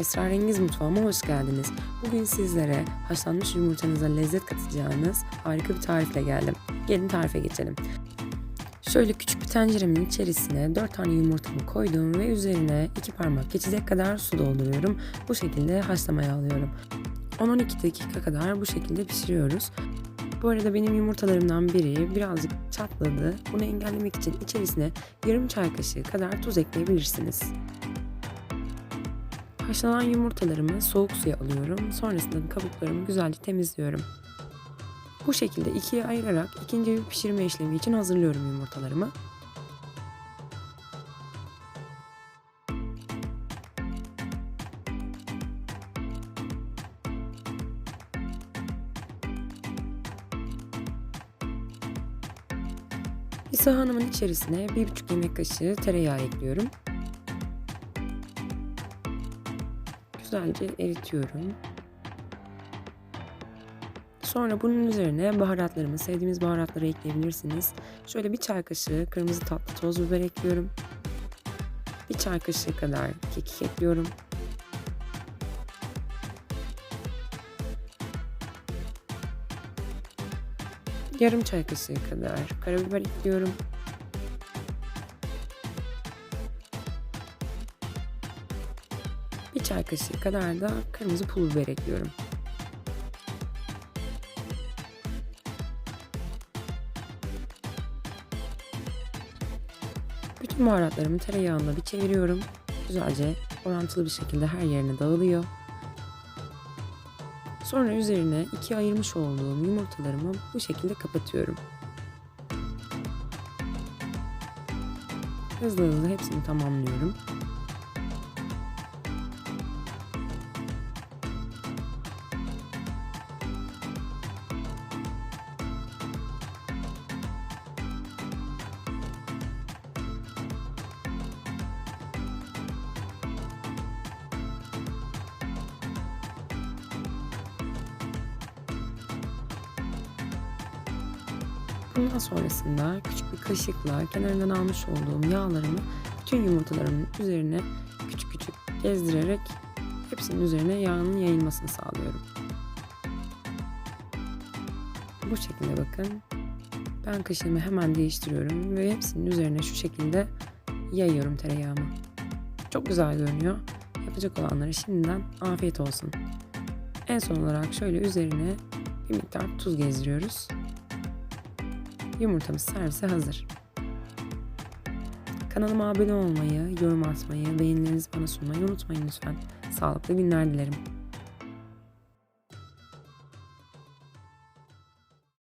Esrarengiz mutfağıma hoş geldiniz. Bugün sizlere haşlanmış yumurtanıza lezzet katacağınız harika bir tarifle geldim. Gelin tarife geçelim. Şöyle küçük bir tenceremin içerisine 4 tane yumurtamı koydum ve üzerine 2 parmak geçecek kadar su dolduruyorum. Bu şekilde haşlamaya alıyorum. 10-12 dakika kadar bu şekilde pişiriyoruz. Bu arada benim yumurtalarımdan biri birazcık çatladı. Bunu engellemek için içerisine yarım çay kaşığı kadar tuz ekleyebilirsiniz. Haşlanan yumurtalarımı soğuk suya alıyorum. Sonrasında kabuklarımı güzelce temizliyorum. Bu şekilde ikiye ayırarak ikinci bir pişirme işlemi için hazırlıyorum yumurtalarımı. Bir sahanımın içerisine 1,5 yemek kaşığı tereyağı ekliyorum. Güzelce eritiyorum. Sonra bunun üzerine baharatlarımı, sevdiğimiz baharatları ekleyebilirsiniz. Şöyle bir çay kaşığı kırmızı tatlı toz biber ekliyorum. Bir çay kaşığı kadar kekik ekliyorum. Yarım çay kaşığı kadar karabiber ekliyorum. Bir çay kaşığı kadar da kırmızı pul biber ekliyorum. Bütün baharatlarımı tereyağında bir çeviriyorum. Güzelce orantılı bir şekilde her yerine dağılıyor. Sonra üzerine ikiye ayırmış olduğum yumurtalarımı bu şekilde kapatıyorum. Hızlı hızlı hepsini tamamlıyorum. Bundan sonrasında küçük bir kaşıkla kenarından almış olduğum yağlarımı bütün yumurtalarımın üzerine küçük küçük gezdirerek hepsinin üzerine yağının yayılmasını sağlıyorum. Bu şekilde bakın. Ben kaşığımı hemen değiştiriyorum ve hepsinin üzerine şu şekilde yayıyorum tereyağımı. Çok güzel görünüyor. Yapacak olanlara şimdiden afiyet olsun. En son olarak şöyle üzerine bir miktar tuz gezdiriyoruz. Yumurtamız servise hazır. Kanalıma abone olmayı, yorum atmayı, beğenilerinizi bana sunmayı unutmayın lütfen. Sağlıklı günler dilerim.